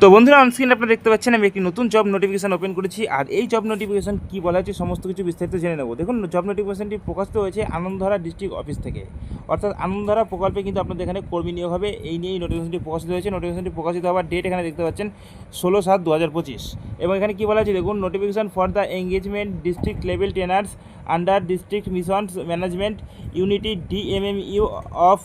তো বন্ধুরা অনস্ক্রিন আপনারা দেখতে পাচ্ছেন, আমি একটি নতুন জব নোটিফিকেশন ওপেন করেছি। আর এই জব নোটিফিকেশন কি বলা হচ্ছে, সমস্ত কিছু বিস্তারিত জেনে নেব। দেখুন জব নোটিফিকেশনটি প্রকাশিত হয়েছে আনন্দধারা ডিস্ট্রিক্ট অফিস থেকে। অর্থাৎ আনন্দধারা প্রকল্পে কিন্তু আপনাদের এখানে কর্মী নিয়োগ হবে। এই নিয়েই নোটিফিকেশনটি প্রকাশিত হয়েছে। নোটিফিকেশনটি প্রকাশিত হওয়ার ডেট এখানে দেখতে পাচ্ছেন, ষোলো সাত দু হাজার পঁচিশ। এবং এখানে কী বলা হচ্ছে, দেখুন notification for the engagement district level trainers under district mission management unit DMMU of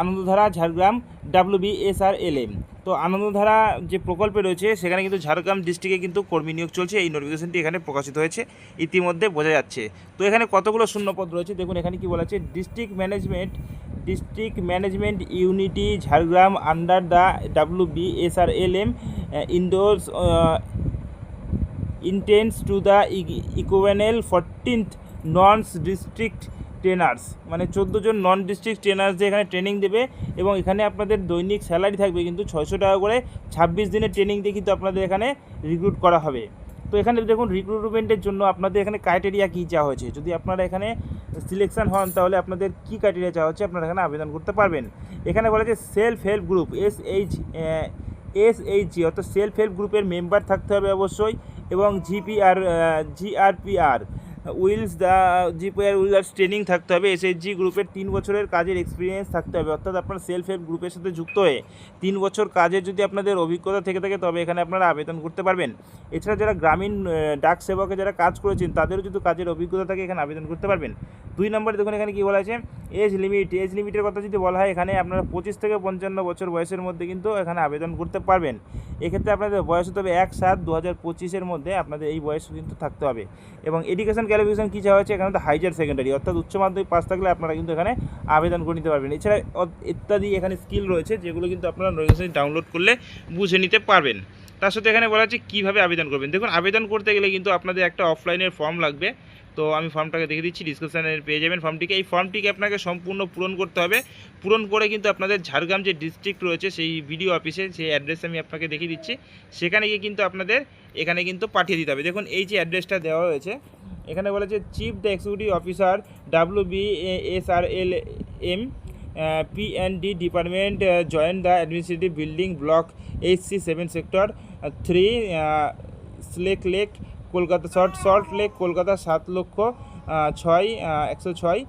Anandadhara, Jhargram W S R L M তো আনন্দধারা যে প্রকল্পে রয়েছে, সেখানে কিন্তু ঝাড়গ্রাম ডিস্ট্রিক্টে কিন্তু কর্মী নিয়োগ চলছে। এই নোটিফিকেশনটি এখানে প্রকাশিত হয়েছে। ইতিমধ্যে বোঝা যাচ্ছে। তো এখানে কতগুলো শূন্যপদ রয়েছে? দেখুন, এখানে কি বলা আছে? District management district management unit Jhargram under the W B S R L M endorse intends to the equivalent fourteenth nos district trainers মানে চোদ্দ জন নন ডিস্ট্রিক্ট ট্রেনার্সদের এখানে ট্রেনিং দেবে এবং এখানে আপনাদের দৈনিক স্যালারি থাকবে কিন্তু ছয়শো টাকা করে ছাব্বিশ দিনের ট্রেনিং দিয়ে কিন্তু আপনাদের এখানে রিক্রুট করা হবে। তো এখানে দেখুন রিক্রুটমেন্টের জন্য আপনাদের এখানে ক্রাইটেরিয়া কী চাওয়া হয়েছে? যদি আপনারা এখানে সিলেকশন হন তাহলে আপনাদের কী ক্রাইটেরিয়া চাওয়া হচ্ছে আপনারা এখানে আবেদন করতে পারবেন। এখানে বলা যে self help group S H S H G অর্থাৎ সেলফ হেল্প গ্রুপের মেম্বার থাকতে হবে অবশ্যই এবং GPR GRPR wills the GPR wills training থাকতে হবে এসএইচজি গ্রুপের তিন বছরের কাজের এক্সপিরিয়েন্স থাকতে হবে। অর্থাৎ আপনার সেলফ হেল্প গ্রুপের সাথে যুক্ত হয়ে তিন বছর কাজের যদি আপনাদের অভিজ্ঞতা থেকে থাকে, তবে এখানে আপনারা আবেদন করতে পারবেন। এছাড়া যারা গ্রামীণ ডাক সেবকে যারা কাজ করেছেন, তাদেরও যদি কাজের অভিজ্ঞতা থাকে, এখানে আবেদন করতে পারবেন। দুই নম্বরে দেখুন এখানে কী বলা আছে এজ লিমিট এজ লিমিটের কথা যদি বলা হয়, এখানে আপনারা পঁচিশ থেকে পঞ্চান্ন বছর বয়সের মধ্যে কিন্তু এখানে আবেদন করতে পারবেন। এক্ষেত্রে আপনাদের বয়স হতে হবে এক সাত দু হাজার পঁচিশের মধ্যে আপনাদের এই বয়স কিন্তু থাকতে হবে। এবং এডুকেশন ক্যালিফিকেশন কী চাওয়া হচ্ছে এখানে তো হাইজার সেকেন্ডারি অর্থাৎ উচ্চ মাধ্যমিক পাস থাকলে আপনারা কিন্তু এখানে আবেদন করে নিতে পারবেন। এছাড়া ইত্যাদি এখানে স্কিল রয়েছে, যেগুলো কিন্তু আপনারা নোটিফিকেশন ডাউনলোড করলে বুঝে নিতে পারবেন। তার সাথে এখানে বলা আছে কীভাবে আবেদন করবেন। দেখুন, আবেদন করতে গেলে কিন্তু আপনাদের একটা অফলাইনের ফর্ম লাগবে। তো আমি ফর্মটাকে দেখে দিচ্ছি ডিসক্রিপশানে পেয়ে যাবেন ফর্মটিকে এই ফর্মটিকে আপনাকে সম্পূর্ণ পূরণ করতে হবে। পূরণ করে কিন্তু আপনাদের ঝাড়গ্রাম যে ডিস্ট্রিক্ট রয়েছে, সেই ভিডিও অফিসে সেই অ্যাড্রেস আমি আপনাকে দেখিয়ে দিচ্ছি, সেখানে গিয়ে কিন্তু আপনাদের এখানে কিন্তু পাঠিয়ে দিতে হবে। দেখুন, এই যে অ্যাড্রেসটা দেওয়া হয়েছে এখানে বলেছে chief the executive officer W B S R L M P N D department join the administrative building block H C seven sector three slake lake Kolkata short salt lake Kolkata সাত লক্ষ ছয় একশো ছয়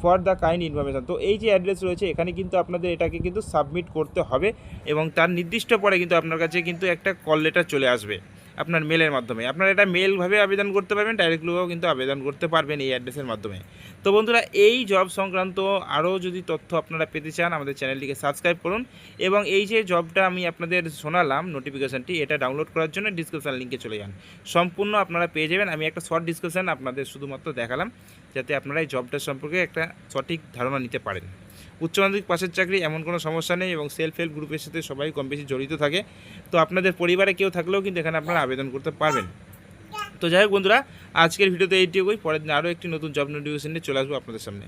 for the kind information তো এই যে address রয়েছে, এখানে কিন্তু আপনাদের এটাকে কিন্তু সাবমিট করতে হবে এবং তার নির্দিষ্ট পরে কিন্তু আপনার কাছে কিন্তু একটা কল লেটার চলে আসবে। আপনার মেলের মাধ্যমে। আপনারা এটা মেলভাবে আবেদন করতে পারবেন ডাইরেক্টলিও কিন্তু আবেদন করতে পারবেন এই অ্যাড্রেসের মাধ্যমে। তো বন্ধুরা, এই জব সংক্রান্ত আরও যদি তথ্য আপনারা পেতে চান, আমাদের চ্যানেলটিকে সাবস্ক্রাইব করুন এবং এই যে জবটা আমি আপনাদের শোনালাম নোটিফিকেশানটি এটা ডাউনলোড করার জন্য ডিসক্রিপশান লিঙ্কে চলে যান। সম্পূর্ণ আপনারা পেয়ে যাবেন। আমি একটা শর্ট ডিসকাশন আপনাদের শুধুমাত্র দেখালাম, যাতে আপনারা এই জবটার সম্পর্কে একটা সঠিক ধারণা নিতে পারেন। উচ্চ মাধ্যমিক পাশের চাকরি, এমন কোনো সমস্যা নেই এবং সেলফ হেল্প গ্রুপের সাথে সবাই কম বেশি জড়িত থাকে। তো আপনাদের পরিবারে কেউ থাকলেও কিন্তু এখানে আপনারা আবেদন করতে পারবেন। তো যাই হোক বন্ধুরা, আজকের ভিডিওতে এইটুকুই। পরের দিন আরও একটি নতুন জব নোটিফিকেশন নিয়ে চলে আসব আপনাদের সামনে।